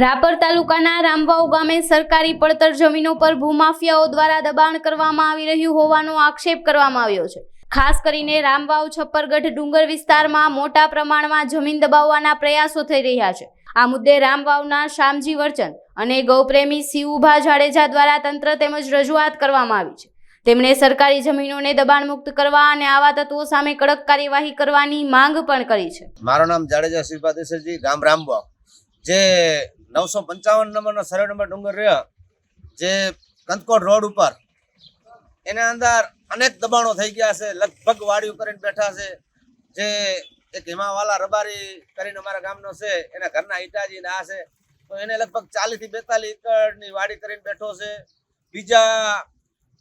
રાપર તાલુકાના રામવાવ ગામે સરકારી પડતર જમીનો પર ભૂમાફિયાઓ દ્વારા દબાણ કરવામાં આવી રહ્યું હોવાનો આક્ષેપ કરવામાં આવ્યો છે. ખાસ કરીને રામવાવ છપ્પરગઢ ડુંગર વિસ્તારમાં મોટા પ્રમાણમાં જમીન દબાવવાના પ્રયાસો થઈ રહ્યા છે. આ મુદ્દે રામવાવના શ્યામજી વર્ચન અને ગૌપ્રેમી શિવુભા જાડેજા દ્વારા તંત્ર તેમજ રજૂઆત કરવામાં આવી છે. તેમણે સરકારી જમીનોને દબાણ મુક્ત કરવા અને આવા તત્વો સામે કડક કાર્યવાહી કરવાની માંગ પણ કરી છે. મારું નામ જાડેજા શિવભા દેસરજી ગામ રામવાવ. જે નવસો પંચાવન નંબરનો સર્વે નંબર ડુંગર રહ્યો, જે કંદકોટ રોડ ઉપર. એના અંદર અનેક દબાણો થઈ ગયા છે, લગભગ વાડીઓ કરીને બેઠા છે. જે એક હિમાવાલા રબારી કરીને અમારા ગામનો છે, એના ઘરના ઈટાજી આ છે. તો એને લગભગ ચાલીસથી બેતાલીસ એકરની વાડી કરીને બેઠો છે. બીજા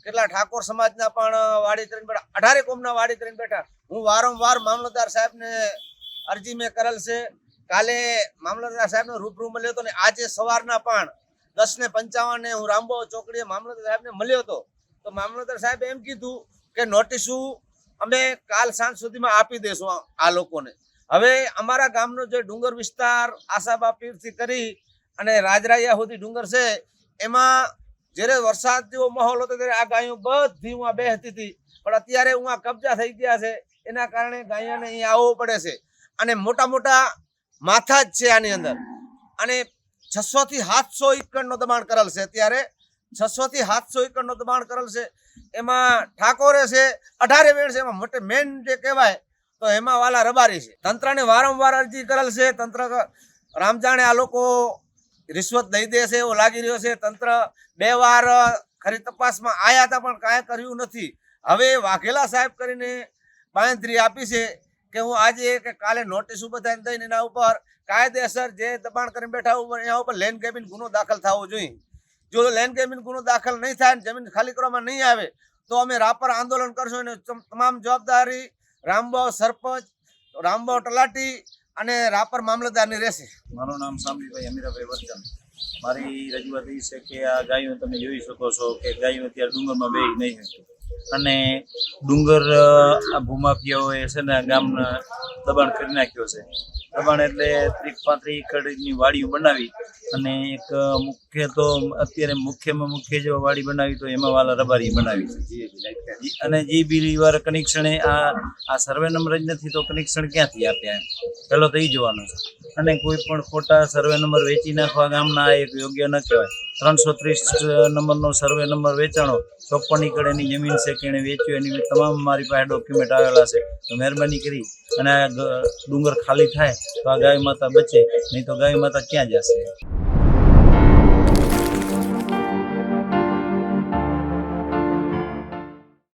કેટલા ઠાકોર સમાજના પણ વાડી કરીને બેઠા, અઢારે કોમના વાડી કરીને બેઠા. હું વારંવાર મામલતદાર સાહેબને અરજી મેં કરેલ છે. કાલે મામલતદાર સાહેબનો રૂબરૂ મળ્યો હતો ને આજે સવારના પણ દસ ને પંચાવને હું રામબો ચોકડીએ મામલતદાર સાહેબને મળ્યો હતો. તો મામલતદાર સાહેબે એમ કીધું કે નોટિસું અમે કાલ સાંજ સુધીમાં આપી દેશું આ- લોકોને. હવે અમારા ગામનો જે ડુંગર વિસ્તાર આશાબા પીરથી કરી અને રાજરાયા સુધી ડુંગર છે, એમાં જ્યારે વરસાદ જેવો માહોલ હતો ત્યારે આ ગાયો બધી હું બેહતી હતી પણ અત્યારે હું કબજા થઈ ગયા છે, એના કારણે ગાયોને અહીંયા આવવું પડે છે. અને મોટા મોટા માથા જ છે આની અંદર. અને છસો થી સાતસો એકરનો દબાણ કરેલ છે. ત્યારે છસો થી સાતસો એકરનો દબાણ કરેલ છે. એમાં ઠાકોરે છે, અઢારે વેણ છે, એમાં મોટે મેન જે કહેવાય, તો એમાં વાલા રબારી છે. તંત્રને વારંવાર અરજી કરેલ છે. તંત્ર રામજાણે આ લોકો રિશ્વત દઈ દે છે એવો લાગી રહ્યો છે. તંત્ર બે વાર ખરી તપાસમાં આયા હતા પણ કાંઈ કર્યું નથી. હવે વાઘેલા સાહેબ કરીને બાંયધરી આપી છે. કે હું આજે કે કાલે નોટિસ બધાને દઈને એના ઉપર કાયદેસર જે દબાણ કરીને બેઠા ઉપર એના ઉપર લેન્ડ કેબિન ગુનો દાખલ થવો જોઈએ. જો લેન્ડ કેબિન ગુનો દાખલ નહીં થાય ને જમીન ખાલી કરવામાં નહીં આવે, તો અમે રાપર આંદોલન કરશું અને તમામ જવાબદારી રામબાવ સરપંચ, રામબાવ તલાટી અને રાપર મામલતદારની રહેશે. મારું નામ સાંભળીભાઈ અમીરાભાઈ વર્ધન. મારી રજૂઆત એ છે કે આ ગાયો તમે જોઈ શકો છો કે ગાયો અત્યારે ડુંગરમાં બે નહીં શકતી. અને ડુંગર ભૂમાફિયાઓએ છે ને ગામના દબાણ કરી નાખ્યો છે. દબાણ એટલે ત્રીસ પાંત્રીસ એકડની વાડીઓ બનાવી અને એક મુખ્ય તો અત્યારે મુખ્યમાં મુખ્ય જો વાડી બનાવી તો એમાં વાલા રબારી બનાવી અને જે બી વાર કનેક્શને આ આ સર્વે નંબર જ નથી તો કનેક્શન ક્યાંથી આપ્યા એમ? પહેલો તો એ જોવાનું છે. અને કોઈ પણ ખોટા સર્વે નંબર વેચી નાખવા ગામના એક યોગ્ય ન કહેવાય. ત્રણસો ત્રીસ નંબરનો સર્વે નંબર વેચાણો, ચોપ્પન એકડની જમીન છે કે એણે વેચ્યું, એની તમામ મારી પાસે ડોક્યુમેન્ટ આવેલા છે. તો મહેરબાની કરી અને આ ડુંગર ખાલી થાય તો આ ગાય માતા બચે, નહીં તો ગાય માતા ક્યાં જશે?